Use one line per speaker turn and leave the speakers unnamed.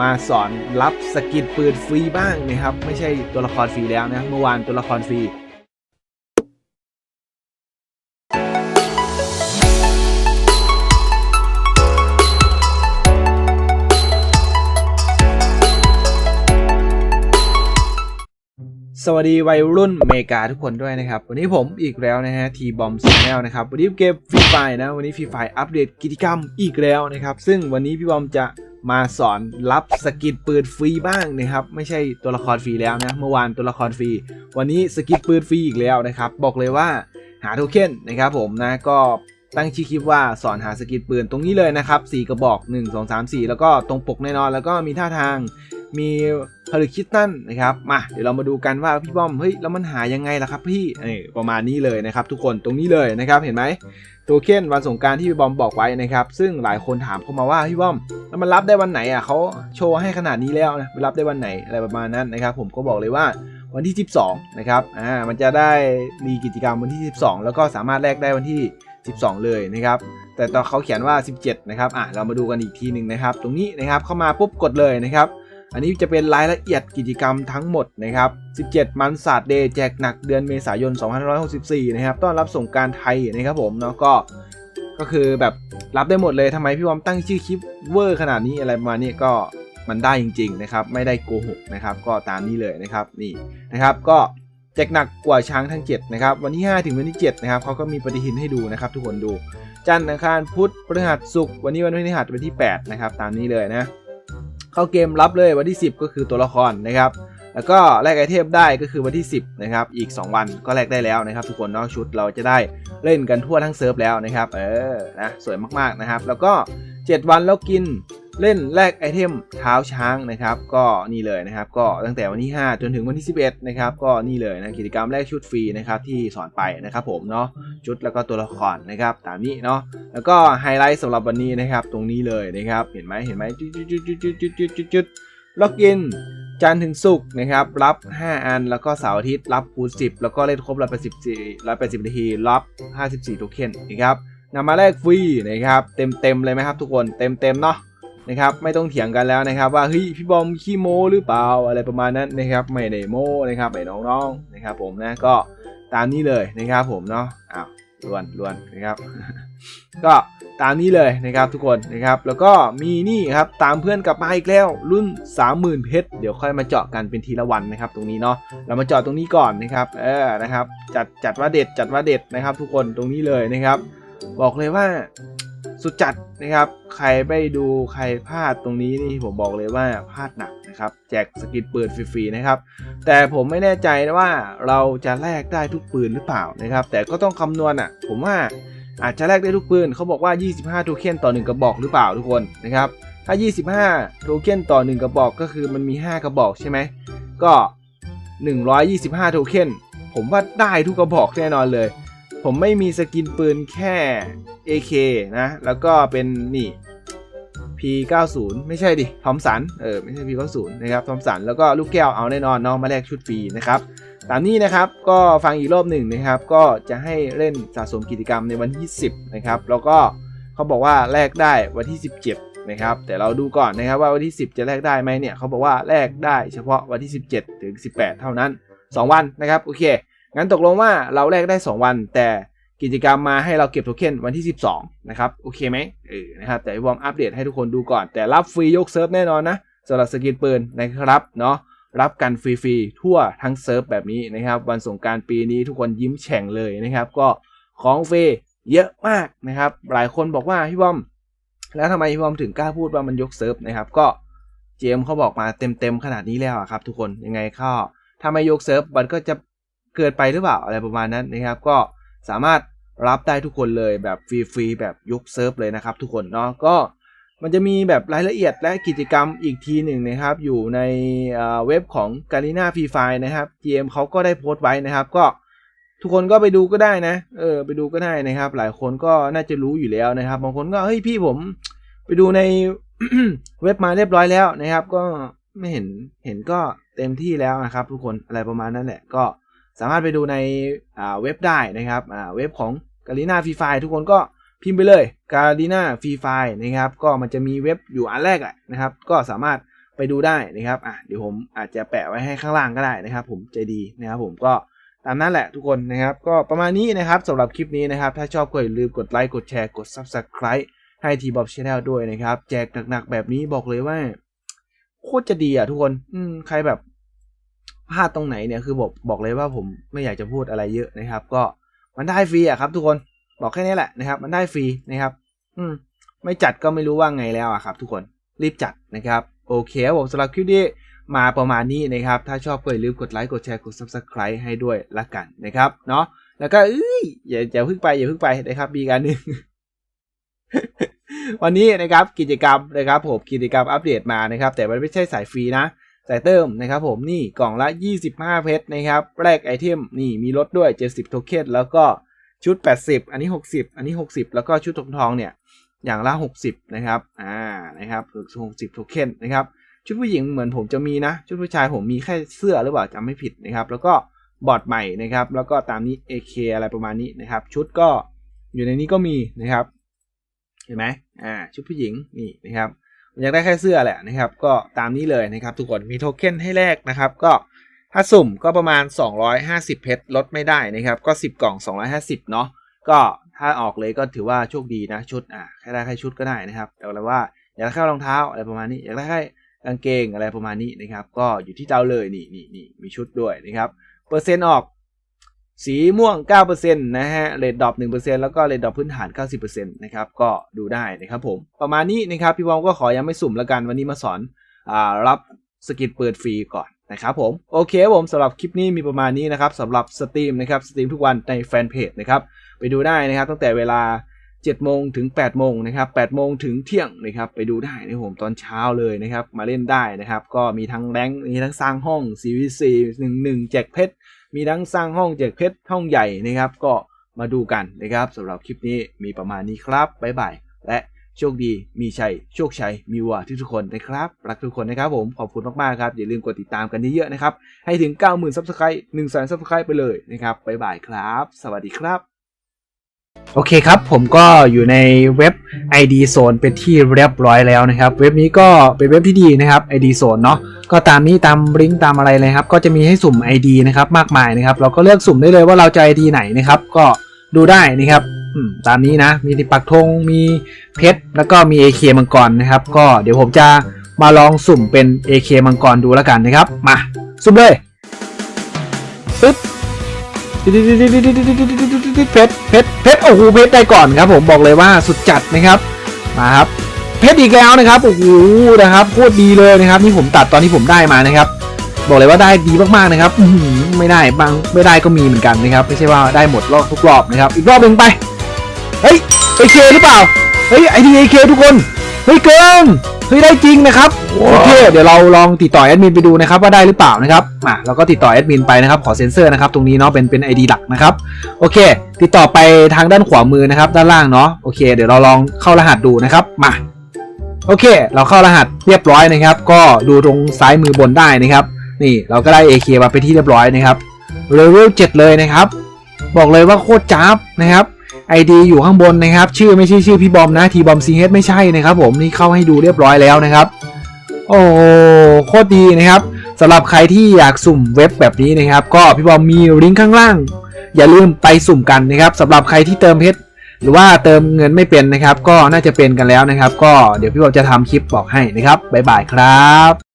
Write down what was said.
มาสอนรับสกิลปืนฟรีบ้างนะครับ ไม่ใช่ตัวละครฟรีแล้วนะเมื่อวานตัวละครฟรี สวัสดีวัยรุ่นเมกาทุกคนด้วยนะครับ วันนี้ผมอีกแล้วนะฮะทีบอมชาแนลนะครับ วันนี้เกมฟรีไฟนะ วันนี้ฟรีไฟอัปเดตกิจกรรมอีกแล้วนะครับ ซึ่งวันนี้พี่บอมจะมาสอนรับสกินปืนฟรีบ้างนะครับ ไม่ใช่ตัวละครฟรีแล้วนะ เมื่อวานตัวละครฟรี วันนี้สกินปืนฟรีอีกแล้วนะครับ บอกเลยว่าหาโทเค็นนะครับผมนะก็ตั้งชื่อคลิปว่าสอนหาสกินปืนตรงนี้เลยนะครับ4กระบอก 1 2 3 4 แล้วก็ตรงปกแน่นอน แล้วก็มีท่าทางมี ฮาริคิตตันนะครับมาเดี๋ยวเรามาดูกันว่าพี่บอมเฮ้ยแล้วมันหายังไงล่ะครับพี่เออประมาณนี้เลยนะครับทุกคนตรงนี้เลยนะครับเห็นไหมโทเค็นวันสงการที่พี่บอมบอกไว้นะครับ ซึ่งหลายคนถามเข้ามาว่าพี่บอมแล้วมันรับได้วันไหนอะเขาโชว์ให้ขนาดนี้แล้วนะรับได้วันไหนอะไรประมาณนั้นนะครับ ผมก็บอกเลยว่าวันที่ 12 นะครับ อ่า มันจะได้มีกิจกรรมวันที่ 12 แล้วก็สามารถแลกได้วันที่ 12 เลยนะครับ แต่ตอนเขาเขียนว่า 17 นะครับ อะ เรามาดูกันอีกทีหนึ่งนะครับ ตรงนี้นะครับ เข้ามาปุ๊บกดเลยนะครับ อันนี้จะเป็นรายละเอียดกิจกรรมทั้งหมดนะครับ 17 มันศาสตร์เดย์แจกหนักเดือนเมษายน 2564 นะครับ ต้อนรับสงการไทยนะครับผมเนาะก็ ก็คือแบบรับได้หมดเลยทำไมพี่วอมตั้งชื่อคลิปเวอร์ขนาดนี้อะไรประมาณนี้ก็มันได้จริง ๆ นะครับ ไม่ได้โกหกนะครับ ก็ตามนี้เลยนะครับ นี่นะครับ ก็แจกหนักกว่าช้างทั้ง 7 นะครับ วันที่ 5 ถึงวันที่ 7 นะครับเขาก็มีปฏิทินให้ดูนะครับ ทุกคนดู จันทร์อังคารพุธพฤหัสศุกร์วันนี้วันพฤหัสวันที่ 8 นะครับ ตามนี้เลยนะ เข้าเกมรับเลยวันที่ 10 ก็คือตัวละครนะครับแล้วก็แลกไอเทมได้ก็คือวันที่ 10นะครับอีก 2 วันก็แลกได้แล้วนะครับ ทุกคนเนอกชุดเราจะได้เล่นกันทั่วทั้งเซิร์ฟแล้วนะครับเออนะสวยมากๆนะครับ แล้วก็ 7 วันแล้วกิน เล่นแลกไอเทมเท้าช้างนะครับ ก็นี่เลยนะครับ ก็ตั้งแต่วันที่ 5 จนถึงวันที่ 11 นะครับ ก็นี่เลยนะกิจกรรมแลกชุดฟรีนะครับที่สอนไปนะครับผมเนาะชุดแล้วก็ตัวละครนะครับ ตามนี้เนาะแล้วก็ไฮไลท์สำหรับวันนี้นะครับ ตรงนี้เลยนะครับ เห็นไหมเห็นไหมจุดจุดจุดจุดจุดจุดจุดจุดล็อกอินจันทร์ถึงศุกร์นะครับ รับ 5 อัน แล้วก็เสาร์อาทิตย์รับคูณ10 แล้วก็เล่นครบ184 180นาที รับ 54 โทเค็นนะครับนำมาแลกฟรีนะครับ เต็มเต็มเลยไหมครับทุกคน เต็มเต็มเนาะ นะครับไม่ต้องเถียงกันแล้วนะครับ ว่าเฮ้ยพี่บอมขี้โม้หรือเปล่าอะไรประมาณนั้นนะครับไม่ได้โม้นะครับไอ้น้องๆนะครับ ผมนะก็ตามนี้เลยนะครับ ผมเนาะอ้าวล้วนล้วนนะครับ ก็ตามนี้เลยนะครับทุกคนนะครับ แล้วก็มีนี่ครับตามเพื่อนกลับมาอีกแล้วรุ่น 30,000เพชรเดี๋ยวค่อยมาเจาะกันเป็นทีละวันนะครับ ตรงนี้เนาะเรามาเจาะตรงนี้ก่อนนะครับ เออนะครับ จัดจัดว่าเด็ดจัดว่าเด็ดนะครับ ทุกคนตรงนี้เลยนะครับ บอกเลยว่า สุดจัดนะครับ ใครไม่ดูใครพลาดตรงนี้นี่ผมบอกเลยว่าพลาดหนักนะครับ แจกสกินปืนฟรีๆนะครับ แต่ผมไม่แน่ใจนะว่าเราจะแลกได้ทุกปืนหรือเปล่านะครับ แต่ก็ต้องคำนวณอะ ผมว่าอาจจะแลกได้ทุกปืนเขาบอกว่า 25 โทเค็นต่อ 1 กระบอกหรือเปล่าทุกคนนะครับ ถ้า 25 โทเค็นต่อ 1 กระบอกก็คือมันมี 5 กระบอกใช่ไหมก็ 125 โทเค็นผมว่าได้ทุกกระบอกแน่นอนเลย ผมไม่มีสกินปืนแค่ AK นะ แล้วก็เป็นนี่ P90 ไม่ใช่ดิ ทอมสัน เออ ไม่ใช่ P90 นะครับ ทอมสัน แล้วก็ลูกแก้วเอาแน่นอนเนาะ มาแลกชุดฟรีนะครับ ตามนี้นะครับ ก็ฟังอีกรอบหนึ่งนะครับ ก็จะให้เล่นสะสมกิจกรรมในวันที่ 10 นะครับ แล้วก็เขาบอกว่าแลกได้วันที่ 17 นะครับ แต่เราดูก่อนนะครับว่าวันที่ 10 จะแลกได้ไหมเนี่ย เขาบอกว่าแลกได้เฉพาะวันที่ 17 ถึง 18 เท่านั้น 2 วันนะครับ โอเค งั้นตกลงว่าเราแลกได้ 2 วัน แต่กิจกรรมมาให้เราเก็บโทเค็นวันที่ 12 นะครับ โอเคไหมเออนะครับแต่วอร์มอัปเดตให้ทุกคนดูก่อน แต่รับฟรียกเซิร์ฟแน่นอนนะสำหรับสกินปืนนะครับเนาะรับกันฟรีๆ ทั่วทั้งเซิร์ฟแบบนี้นะครับ วันสงการปีนี้ทุกคนยิ้มแฉ่งเลยนะครับ ก็ของฟรีเยอะมากนะครับ หลายคนบอกว่าพี่บอม แล้วทำไมพี่บอมถึงกล้าพูดว่ามันยกเซิร์ฟนะครับ ก็เจมเขาบอกมาเต็มๆขนาดนี้แล้วครับ ทุกคนยังไงก็ถ้าไม่ยกเซิร์ฟมันก็จะ เกินไปหรือเปล่าอะไรประมาณนั้นนะครับ ก็สามารถรับได้ทุกคนเลยแบบฟรีๆแบบยกเซิร์ฟเลยนะครับ ทุกคนเนาะก็มันจะมีแบบรายละเอียดและกิจกรรมอีกทีหนึ่งนะครับ อยู่ในเว็บของ g a r i n a Free Fire นะครับ GM เขาก็ได้โพสต์ไว้นะครับ ก็ทุกคนก็ไปดูก็ได้นะ เออ ไปดูก็ได้นะครับ หลายคนก็น่าจะรู้อยู่แล้วนะครับ บางคนก็ เฮ้ยพี่ผม ไปดูในเว็บมาเรียบร้อยแล้วนะครับ ก็ไม่เห็น เห็นก็เต็มที่แล้วนะครับ ทุกคน อะไรประมาณนั้นแหละ ก็ สามารถไปดูในเว็บได้นะครับเว็บของ g a r i n a Free Fire ทุกคนก็พิมพ์ไปเลย g a r d i n a Free Fire นะครับก็มันจะมีเว็บอยู่อันแรกแหละนะครับ ก็สามารถไปดูได้นะครับอะเดี๋ยวผมอาจจะแปะไว้ให้ข้างล่างก็ได้นะครับ ผมใจดีนะครับผมก็ตามนั้นแหละทุกคนนะครับ ก็ประมาณนี้นะครับสำหรับคลิปนี้นะครับ ถ้าชอบก็อย่าลืมกดไลค์กดแชร์กด Subscribe ให้ทีบอบชาแนลด้วยนะครับ แจกหนักๆแบบนี้บอกเลยว่า โคตรจะดีอะทุกคน อืมใครแบบ พลาดตรงไหนเนี่ยคือบอกบอกเลยว่าผมไม่อยากจะพูดอะไรเยอะนะครับ ก็มันได้ฟรีอะครับ ทุกคนบอกแค่นี้แหละนะครับ มันได้ฟรีนะครับ อืม ไม่จัดก็ไม่รู้ว่าไงแล้วอะครับ ทุกคนรีบจัดนะครับ โอเคผมสำหรับคลิปนี้มาประมาณนี้นะครับ ถ้าชอบก็อย่าลืมกดไลค์กดแชร์กด subscribe ให้ด้วยละกันนะครับเนาะแล้วก็เอ้ยอย่าอย่าเพิ่งไปอย่าเพิ่งไปนะครับมีการหนึ่งวันนี้นะครับกิจกรรมนะครับผมกิจกรรมอัปเดตมานะครับ แต่มันไม่ใช่สายฟรีนะ สายเติมนะครับผมนี่กล่องละ 25 เพชรนะครับแลกไอเทมนี่มีลดด้วย 70 โทเค็นแล้วก็ชุด 80 อันนี้ 60 อันนี้ 60 แล้วก็ชุดทองทองเนี่ยอย่างละ 60 นะครับอ่านะครับ60 โทเค็นนะครับชุดผู้หญิงเหมือนผมจะมีนะ ชุดผู้ชายผมมีแค่เสื้อหรือเปล่าจำไม่ผิดนะครับ แล้วก็บอร์ดใหม่นะครับ แล้วก็ตามนี้ AK อะไรประมาณนี้นะครับ ชุดก็อยู่ในนี้ก็มีนะครับ เห็นไหมอ่า ชุดผู้หญิงนี่นะครับ อยากได้แค่เสื้อแหละนะครับ ก็ตามนี้เลยนะครับ ทุกคนมีโทเค็นให้แลกนะครับ ก็ถ้าสุ่มก็ประมาณ 250 เพชรลดไม่ได้นะครับ ก็ 10 กล่อง 250 เนาะก็ถ้าออกเลยก็ถือว่าโชคดีนะชุดอะแค่ได้แค่ชุดก็ได้นะครับแต่ว่าว่าอยากได้แค่รองเท้าอะไรประมาณนี้อยากได้แค่กางเกงอะไรประมาณนี้นะครับ ก็อยู่ที่เจ้าเลยนี่นี่นี่มีชุดด้วยนะครับเปอร์เซ็นต์ออก สีม่วง 9%นะฮะเรดดอป1%แล้วก็เรดดอปพื้นฐาน 90%นะครับ ก็ดูได้นะครับผม ประมาณนี้นะครับ พี่บอมก็ขอยังไม่สุ่มแล้วกัน วันนี้มาสอนอ่ารับสกินเปิดฟรีก่อนนะครับผม โอเคครับผมสำหรับคลิปนี้มีประมาณนี้นะครับสำหรับสตรีมนะครับ สตรีมทุกวันในแฟนเพจนะครับ ไปดูได้นะครับ ตั้งแต่เวลา 7 โมงถึง 8 โมงนะครับ8โมงถึงเที่ยงนะครับ ไปดูได้นะครับผมตอนเช้าเลยนะครับ มาเล่นได้นะครับ ก็มีทั้งแรงมีทั้งสร้างห้อง CVC 1 1แจกเพชร มีทั้งสร้างห้องแจกเพชรห้องใหญ่นะครับ ก็มาดูกันนะครับสำหรับคลิปนี้มีประมาณนี้ครับบ๊ายบายและโชคดีมีชัยโชคชัยมีวัวทุกๆคนนะครับรักทุกคนนะครับผมขอบคุณมากๆครับ อย่าลืมกดติดตามกันเยอะๆนะครับ ให้ถึง 90,000 Subscribe 1 0 0 0 0 Subscribe ไปเลยนะครับบ๊ายบายครับ สวัสดีครับ โอเคครับ ผมก็อยู่ในเว็บ ID Zone เป็นที่เรียบร้อยแล้วนะครับ เว็บนี้ก็เป็นเว็บที่ดีนะครับ ID Zone เนาะก็ตามนี้ตามลิงก์ตามอะไรเลยครับ ก็จะมีให้สุ่ม ID นะครับมากมายนะครับ เราก็เลือกสุ่มได้เลยว่าเราจะ ID ไหนนะครับ ก็ดูได้นะครับตามนี้นะ มีปักธงมีเพชรแล้วก็มี AK มังกรนะครับ ก็เดี๋ยวผมจะมาลองสุ่มเป็น AK มังกรดูแล้วกันนะครับ มา สุ่มเลยปึ๊บ เพชรเพชรเพชรโอ้โหเพชรได้ก่อนครับผมบอกเลยว่าสุดจัดนะครับมาครับเพชรอีกแล้วนะครับโอ้โหนะครับโคตรดีเลยนะครับนี่ผมตัดตอนที่ผมได้มานะครับ บอกเลยว่าได้ดีมากๆนะครับไม่ได้บางไม่ได้ก็มีเหมือนกันนะครับ ไม่ใช่ว่าได้หมดรอบทุกรอบนะครับ อีกรอบหนึ่งไปเฮ้ยเอเคหรือเปล่าเฮ้ยไอดีเอเคทุกคนเฮ้ยเกิน เฮ้ยได้จริงนะครับโอเคเดี๋ยวเราลองติดต่อแอดมินไปดูนะครับว่าได้หรือเปล่านะครับมาเราก็ติดต่อแอดมินไปนะครับขอเซ็นเซอร์นะครับตรงนี้เนาะเป็นเป็น ID หลักนะครับโอเค ติดต่อไปทางด้านขวามือนะครับด้านล่างเนาะโอเค เดี๋ยวเราลองเข้ารหัสดูนะครับมาโอเค เราเข้ารหัสเรียบร้อยนะครับ ก็ดูตรงซ้ายมือบนได้นะครับ นี่เราก็ได้ AK มาเป็นที่เรียบร้อยนะครับเลเวล7เลยนะครับ บอกเลยว่าโคตรจ้าบนะครับ ID อยู่ข้างบนนะครับ ชื่อไม่ใช่ชื่อพี่บอมนะทีบอมซีเฮดไม่ใช่นะครับผมนี่เข้าให้ดูเรียบร้อยแล้วนะครับ โอ้โหโคตรดีนะครับสำหรับใครที่อยากสุ่มเว็บแบบนี้นะครับ ก็พี่บอมมีลิงก์ข้างล่าง อย่าลืมไปสุ่มกันนะครับสำหรับใครที่เติมเพชรหรือว่าเติมเงินไม่เป็นนะครับ ก็น่าจะเป็นกันแล้วนะครับ ก็เดี๋ยวพี่บอมจะทำคลิปบอกให้นะครับบ๊ายบายครับ